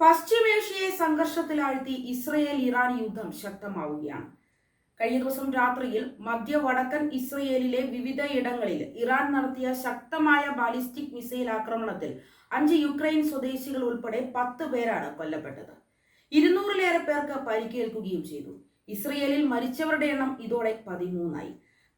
പശ്ചിമേഷ്യയെ സംഘർഷത്തിലാഴ്ത്തി Israel Iran യുദ്ധം ശക്തമാവുകയാണ്. കഴിഞ്ഞ ദിവസം രാത്രിയിൽ മധ്യ വടക്കൻ ഇസ്രയേലിലെ വിവിധ ഇടങ്ങളിൽ ഇറാൻ നടത്തിയ ശക്തമായ ബാലിസ്റ്റിക് മിസൈൽ ആക്രമണത്തിൽ അഞ്ച് യുക്രൈൻ സ്വദേശികൾ ഉൾപ്പെടെ പത്ത് പേരാണ് കൊല്ലപ്പെട്ടത്. ഇരുന്നൂറിലേറെ പേർക്ക് പരിക്കേൽക്കുകയും ചെയ്തു. ഇസ്രയേലിൽ മരിച്ചവരുടെ എണ്ണം ഇതോടെ പതിമൂന്നായി.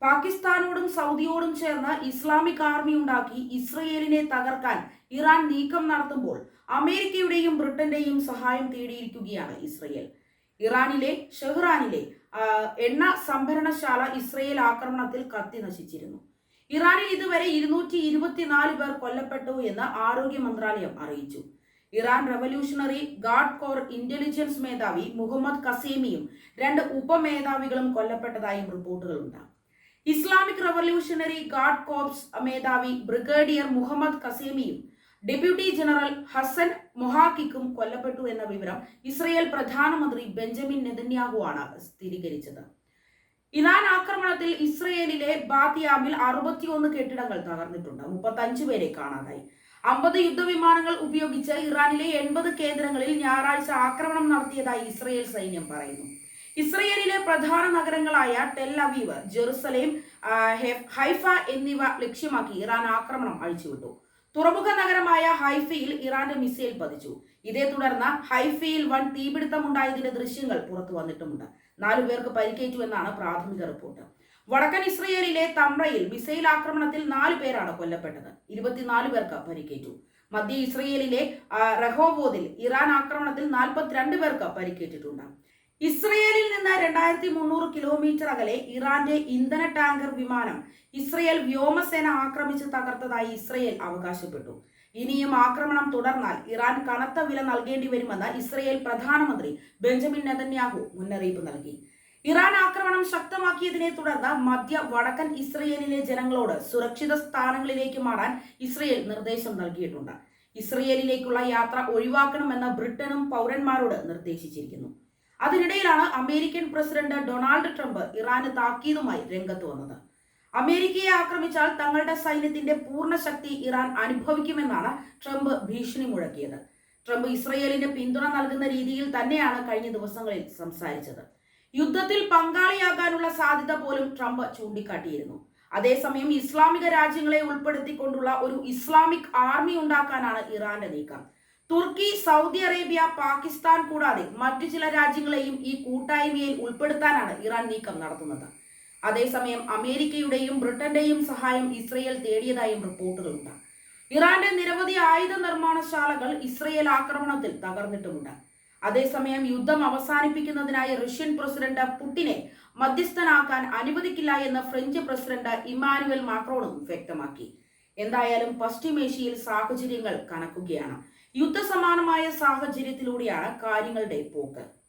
പാകിസ്ഥാനോടും സൗദിയോടും ചേർന്ന് ഇസ്ലാമിക് ആർമി ഉണ്ടാക്കി ഇസ്രയേലിനെ തകർക്കാൻ ഇറാൻ നീക്കം നടത്തുമ്പോൾ അമേരിക്കയുടെയും ബ്രിട്ടന്റെയും സഹായം തേടിയിരിക്കുകയാണ് ഇസ്രയേൽ. ഇറാനിലെ ഷെഹ്റാനിലെ എണ്ണ സംഭരണശാല ഇസ്രയേൽ ആക്രമണത്തിൽ കത്തി നശിച്ചിരുന്നു. ഇറാനിൽ ഇതുവരെ ഇരുന്നൂറ്റി ഇരുപത്തിനാല് പേർ കൊല്ലപ്പെട്ടു എന്ന് ആരോഗ്യ മന്ത്രാലയം അറിയിച്ചു. Iran revolutionary guard corps intelligence മേധാവി മുഹമ്മദ് കസേമിയും രണ്ട് ഉപമേധാവികളും കൊല്ലപ്പെട്ടതായും റിപ്പോർട്ടുകളുണ്ട്. ഇസ്ലാമിക് റവല്യൂഷണറി ഗാർഡ് കോപ്സ് മേധാവി ബ്രിഗേഡിയർ മുഹമ്മദ് കസേമിയും ഡെപ്യൂട്ടി ജനറൽ ഹസൻ മൊഹാക്കിക്കും കൊല്ലപ്പെട്ടു എന്ന വിവരം ഇസ്രയേൽ പ്രധാനമന്ത്രി ബെഞ്ചമിൻ നെതന്യാഹു ആണ് സ്ഥിരീകരിച്ചത്. ഇറാൻ ആക്രമണത്തിൽ ഇസ്രയേലിലെ ബാത്തിയാമിൽ അറുപത്തിയൊന്ന് കെട്ടിടങ്ങൾ തകർന്നിട്ടുണ്ട്. മുപ്പത്തഞ്ച് പേരെ കാണാതായി. അമ്പത് യുദ്ധവിമാനങ്ങൾ ഉപയോഗിച്ച് ഇറാനിലെ എൺപത് കേന്ദ്രങ്ങളിൽ ഞായറാഴ്ച ആക്രമണം നടത്തിയതായി ഇസ്രയേൽ സൈന്യം പറയുന്നു. ഇസ്രയേലിലെ പ്രധാന നഗരങ്ങളായ ടെൽ അവീവ് ജെറുസലേം ഹൈഫ എന്നിവ ലക്ഷ്യമാക്കി ഇറാൻ ആക്രമണം അഴിച്ചുവിട്ടു. തുറമുഖ നഗരമായ ഹൈഫയിൽ ഇറാന്റെ മിസൈൽ പതിച്ചു. ഇതേ തുടർന്ന് ഹൈഫയിൽ വൻ തീപിടുത്തമുണ്ടായതിന്റെ ദൃശ്യങ്ങൾ പുറത്തു വന്നിട്ടുമുണ്ട്. നാലു പേർക്ക് പരിക്കേറ്റു എന്നാണ് പ്രാഥമിക റിപ്പോർട്ട്. വടക്കൻ ഇസ്രയേലിലെ തമ്രയിൽ മിസൈൽ ആക്രമണത്തിൽ നാല് പേരാണ് കൊല്ലപ്പെട്ടത്. ഇരുപത്തിനാല് പേർക്ക് പരിക്കേറ്റു. മധ്യ ഇസ്രയേലിലെ റഹോബോദിൽ ഇറാൻ ആക്രമണത്തിൽ നാൽപ്പത്തിരണ്ട് പേർക്ക് പരിക്കേറ്റിട്ടുണ്ട്. ഇസ്രയേലിൽ നിന്ന് രണ്ടായിരത്തി മുന്നൂറ് കിലോമീറ്റർ അകലെ ഇറാന്റെ ഇന്ധന ടാങ്കർ വിമാനം ഇസ്രയേൽ വ്യോമസേന ആക്രമിച്ച് തകർത്തതായി ഇസ്രയേൽ അവകാശപ്പെട്ടു. ഇനിയും ആക്രമണം തുടർന്നാൽ ഇറാൻ കനത്ത വില നൽകേണ്ടി വരുമെന്ന് ഇസ്രയേൽ പ്രധാനമന്ത്രി ബെഞ്ചമിൻ നെതന്യാഹു മുന്നറിയിപ്പ് നൽകി. ഇറാൻ ആക്രമണം ശക്തമാക്കിയതിനെ തുടർന്ന് മധ്യ വടക്കൻ ഇസ്രയേലിലെ ജനങ്ങളോട് സുരക്ഷിത സ്ഥാനങ്ങളിലേക്ക് മാറാൻ ഇസ്രയേൽ നിർദ്ദേശം നൽകിയിട്ടുണ്ട്. ഇസ്രയേലിലേക്കുള്ള യാത്ര ഒഴിവാക്കണമെന്ന് ബ്രിട്ടനും പൗരന്മാരോട് നിർദ്ദേശിച്ചിരിക്കുന്നു. അതിനിടയിലാണ് അമേരിക്കൻ പ്രസിഡന്റ് ഡൊണാൾഡ് ട്രംപ് ഇറാന് താക്കീതുമായി രംഗത്ത് വന്നത്. അമേരിക്കയെ ആക്രമിച്ചാൽ തങ്ങളുടെ സൈന്യത്തിന്റെ പൂർണ ശക്തി ഇറാൻ അനുഭവിക്കുമെന്നാണ് ട്രംപ് ഭീഷണി മുഴക്കിയത്. ട്രംപ് ഇസ്രയേലിന് പിന്തുണ നൽകുന്ന രീതിയിൽ തന്നെയാണ് കഴിഞ്ഞ ദിവസങ്ങളിൽ സംസാരിച്ചത്. യുദ്ധത്തിൽ പങ്കാളിയാകാനുള്ള സാധ്യത പോലും ട്രംപ് ചൂണ്ടിക്കാട്ടിയിരുന്നു. അതേസമയം ഇസ്ലാമിക രാജ്യങ്ങളെ ഉൾപ്പെടുത്തിക്കൊണ്ടുള്ള ഒരു ഇസ്ലാമിക് ആർമി ഉണ്ടാക്കാനാണ് ഇറാന്റെ നീക്കം. തുർക്കി സൗദി അറേബ്യ പാകിസ്ഥാൻ കൂടാതെ മറ്റു ചില രാജ്യങ്ങളെയും ഈ കൂട്ടായ്മയിൽ ഉൾപ്പെടുത്താനാണ് ഇറാൻ നീക്കം നടത്തുന്നത്. അതേസമയം അമേരിക്കയുടെയും ബ്രിട്ടന്റെയും സഹായം ഇസ്രയേൽ തേടിയതായും റിപ്പോർട്ടുകളുണ്ട്. ഇറാന്റെ നിരവധി ആയുധ നിർമ്മാണശാലകൾ ഇസ്രയേൽ ആക്രമണത്തിൽ തകർന്നിട്ടുമുണ്ട്. അതേസമയം യുദ്ധം അവസാനിപ്പിക്കുന്നതിനായി റഷ്യൻ പ്രസിഡന്റ് പുടിനെ മധ്യസ്ഥനാക്കാൻ അനുവദിക്കില്ല എന്ന് ഫ്രഞ്ച് പ്രസിഡന്റ് ഇമ്മാനുവൽ മാക്രോണും വ്യക്തമാക്കി. എന്തായാലും പശ്ചിമേഷ്യയിൽ സാഹചര്യങ്ങൾ കണക്കുകയാണ് യുദ്ധസമാനമായ സാഹചര്യത്തിലൂടെയാണ് കാര്യങ്ങളുടെ പോക്ക്.